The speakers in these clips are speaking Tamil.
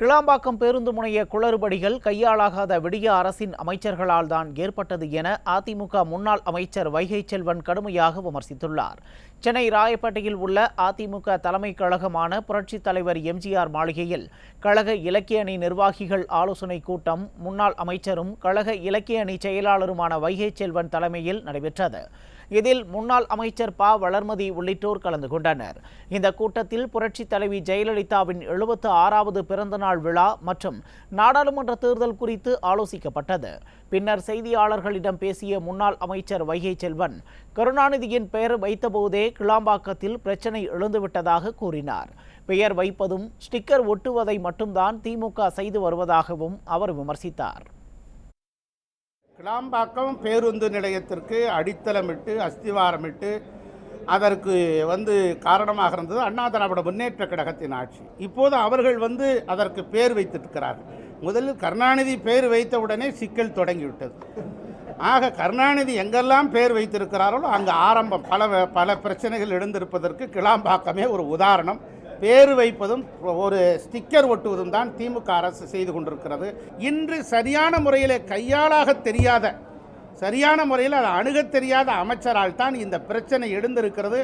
கிளாம்பாக்கம் பேருந்து முனைய குளறுபடிகள் கையாளாகாத விடிய அரசின் அமைச்சர்களால் தான் ஏற்பட்டது என அதிமுக முன்னாள் அமைச்சர் வைகை செல்வன் கடுமையாக விமர்சித்துள்ளார். சென்னை ராயப்பேட்டையில் உள்ள அதிமுக தலைமை கழகமான புரட்சித் தலைவர் எம்ஜிஆர் மாளிகையில் கழக இலக்கிய அணி நிர்வாகிகள் ஆலோசனை கூட்டம் முன்னாள் அமைச்சரும் கழக இலக்கிய அணி செயலாளருமான வைகை செல்வன் தலைமையில் நடைபெற்றது. இதில் முன்னாள் அமைச்சர் ப. வளர்மதி உள்ளிட்டோர் கலந்து கொண்டனர். இந்த கூட்டத்தில் புரட்சி தலைவி ஜெயலலிதாவின் எழுபத்து ஆறாவது பிறந்தநாள் பிறந்தநாள் விழா மற்றும் நாடாளுமன்ற தேர்தல் குறித்து ஆலோசிக்கப்பட்டது. பின்னர் செய்தியாளர்களிடம் பேசிய முன்னாள் அமைச்சர் வைகை செல்வன் கருணாநிதியின் பெயர் வைத்தபோதே கிளாம்பாக்கத்தில் பிரச்சனை எழுந்துவிட்டதாக கூறினார். பெயர் வைப்பதும் ஸ்டிக்கர் ஒட்டுவதை மட்டும்தான் திமுக செய்து வருவதாகவும் அவர் விமர்சித்தார். கிளாம்பாக்கம் பேருந்து நிலையத்திற்கு அடித்தளமிட்டு அஸ்திவாரமிட்டு அதற்கு வந்து காரணமாக இருந்தது அண்ணா திராவிட முன்னேற்ற கழகத்தின் ஆட்சி. இப்போது அவர்கள் வந்து அதற்கு பேர் வைத்திருக்கிறார்கள். முதலில் கருணாநிதி பேர் வைத்தவுடனே சிக்கல் தொடங்கிவிட்டது. ஆக கருணாநிதி எங்கெல்லாம் பேர் வைத்திருக்கிறார்களோ அங்கே ஆரம்பம் பல பல பிரச்சனைகள் எழுந்திருப்பதற்கு கிளாம்பாக்கமே ஒரு உதாரணம். பேர் வைப்பதும் ஒரு ஸ்டிக்கர் ஒட்டுவதும் தான் திமுக அரசு செய்து கொண்டிருக்கிறது. இன்று சரியான முறையில் கையாளாக தெரியாத சரியான முறையில் அதை அணுகத் தெரியாத அமைச்சரால் தான் இந்த பிரச்சனை எழுந்திருக்கிறது.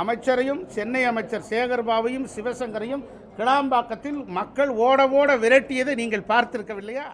அமைச்சரையும் சென்னை அமைச்சர் சேகர்பாபையும் சிவசங்கரையும் கிளாம்பாக்கத்தில் மக்கள் ஓட ஓட விரட்டியதை நீங்கள் பார்த்திருக்கவில்லையா?